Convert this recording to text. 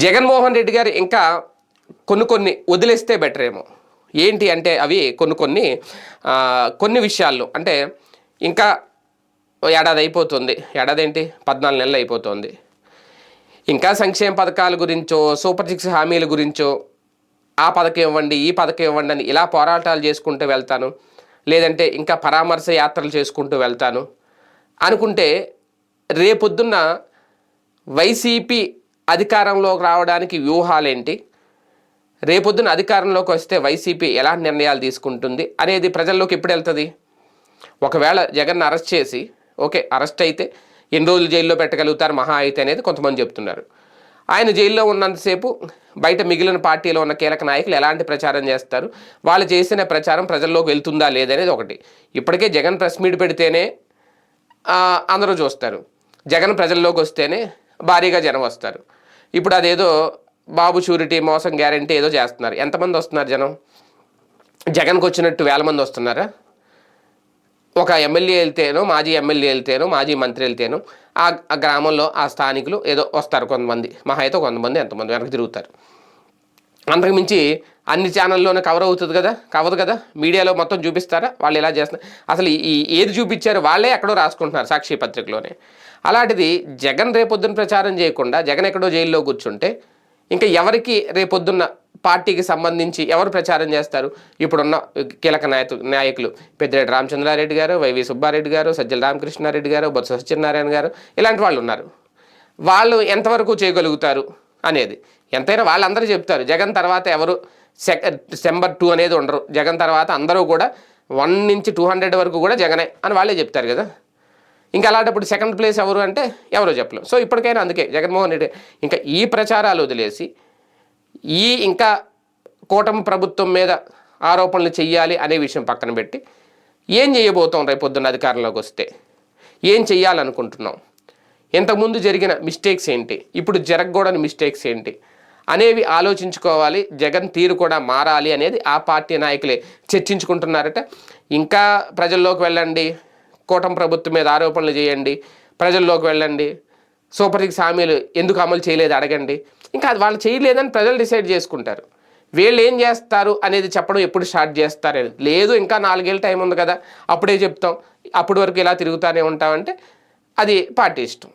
జగన్మోహన్ రెడ్డి గారు ఇంకా కొన్ని కొన్ని వదిలేస్తే బెటర్ ఏమో. ఏంటి అంటే అవి కొన్ని కొన్ని కొన్ని విషయాల్లో అంటే ఇంకా ఏడాది అయిపోతుంది. ఏడాది ఏంటి పద్నాలుగు నెలలు అయిపోతుంది. ఇంకా సంక్షేమ పథకాల గురించో సూపర్ సిక్స్ హామీల గురించో ఆ పథకం ఇవ్వండి ఈ పథకం ఇవ్వండి అని ఇలా పోరాటాలు చేసుకుంటూ వెళ్తాను. లేదంటే ఇంకా పరామర్శ యాత్రలు చేసుకుంటూ వెళ్తాను. అనుకుంటే రేపొద్దున్న వైసీపీ అధికారంలోకి రావడానికి వ్యూహాలేంటి? రేపొద్దున అధికారంలోకి వస్తే వైసీపీ ఎలా నిర్ణయాలు తీసుకుంటుంది అనేది ప్రజల్లోకి ఎప్పుడు వెళ్తుంది? ఒకవేళ జగన్ అరెస్ట్ చేసి ఓకే అరెస్ట్ అయితే ఎన్ని రోజులు జైల్లో పెట్టగలుగుతారు మహా అయితే అనేది కొంతమంది చెప్తున్నారు. ఆయన జైల్లో ఉన్నంతసేపు బయట మిగిలిన పార్టీలో ఉన్న కీలక నాయకులు ఎలాంటి ప్రచారం చేస్తారు? వాళ్ళు చేసిన ప్రచారం ప్రజల్లోకి వెళ్తుందా లేదనేది ఒకటి. ఇప్పటికే జగన్ ప్రెస్ మీట్ పెడితేనే అందరూ చూస్తారు. జగన్ ప్రజల్లోకి వస్తేనే భారీగా జనం వస్తారు. ఇప్పుడు అదేదో బాబు షూరిటీ మోసం గ్యారంటీ ఏదో చేస్తున్నారు. ఎంతమంది వస్తున్నారు జనం? జగన్కి వచ్చినట్టు వేల మంది వస్తున్నారా? ఒక ఎమ్మెల్యే వెళ్తేనో మాజీ ఎమ్మెల్యే వెళ్తేనో మాజీ మంత్రి వెళ్తేనో ఆ గ్రామంలో ఆ స్థానికులు ఏదో వస్తారు కొంతమంది. మహా అయితే కొంతమంది ఎంతమంది వెనక్కి తిరుగుతారు. అంతకుమించి అన్ని ఛానల్లోనే కవర్ అవుతుంది కదా? కవదు కదా? మీడియాలో మొత్తం చూపిస్తారా? వాళ్ళు ఎలా చేస్తున్నారు అసలు ఈ- ఈ ఏది చూపించారు వాళ్ళే ఎక్కడో రాసుకుంటున్నారు సాక్షి పత్రికలోనే. అలాంటిది జగన్ రేపొద్దున ప్రచారం చేయకుండా జగన్ ఎక్కడో జైల్లో కూర్చుంటే ఇంకా ఎవరికి రేపొద్దున్న పార్టీకి సంబంధించి ఎవరు ప్రచారం చేస్తారు? ఇప్పుడున్న కీలక నాయకు నాయకులు పెద్దిరెడ్డి రామచంద్రారెడ్డి గారు వైవి సుబ్బారెడ్డి గారు సజ్జల రామకృష్ణారెడ్డి గారు బొత్స సత్యనారాయణ గారు ఇలాంటి వాళ్ళు ఉన్నారు. వాళ్ళు ఎంతవరకు చేయగలుగుతారు అనేది. ఎంతైనా వాళ్ళందరూ చెప్తారు జగన్ తర్వాత ఎవరు? సెక సెంబర్ టూ అనేది ఉండరు. జగన్ తర్వాత అందరూ కూడా వన్ నుంచి టూ హండ్రెడ్ వరకు కూడా జగనే అని వాళ్ళే చెప్తారు కదా. ఇంకా అలాంటప్పుడు సెకండ్ ప్లేస్ ఎవరు అంటే ఎవరో చెప్పలేం. సో ఇప్పటికైనా అందుకే జగన్మోహన్ రెడ్డి ఇంకా ఈ ప్రచారాలు వదిలేసి ఈ ఇంకా కూటమి ప్రభుత్వం మీద ఆరోపణలు చెయ్యాలి అనే విషయం పక్కన పెట్టి ఏం చేయబోతాం రేపు పొద్దున్న అధికారంలోకి వస్తే? ఏం చెయ్యాలనుకుంటున్నాం? ఇంతకుముందు జరిగిన మిస్టేక్స్ ఏంటి? ఇప్పుడు జరగకూడని మిస్టేక్స్ ఏంటి? అనేవి ఆలోచించుకోవాలి. జగన్ తీరు కూడా మారాలి అనేది ఆ పార్టీ నాయకులే చర్చించుకుంటున్నారట. ఇంకా ప్రజల్లోకి వెళ్ళండి. కూటమి ప్రభుత్వం మీద ఆరోపణలు చేయండి. ప్రజల్లోకి వెళ్ళండి. సూపర్ సిక్స్ హామీలు ఎందుకు అమలు చేయలేదు అడగండి. ఇంకా అది వాళ్ళు చేయలేదని ప్రజలు డిసైడ్ చేసుకుంటారు. వీళ్ళు ఏం చేస్తారు అనేది చెప్పడం ఎప్పుడు స్టార్ట్ చేస్తారని లేదు ఇంకా నాలుగేళ్ళ టైం ఉంది కదా. అప్పుడే చెప్తాం. అప్పటి వరకు ఇలా తిరుగుతూనే ఉంటామంటే అది పార్టీ ఇష్టం.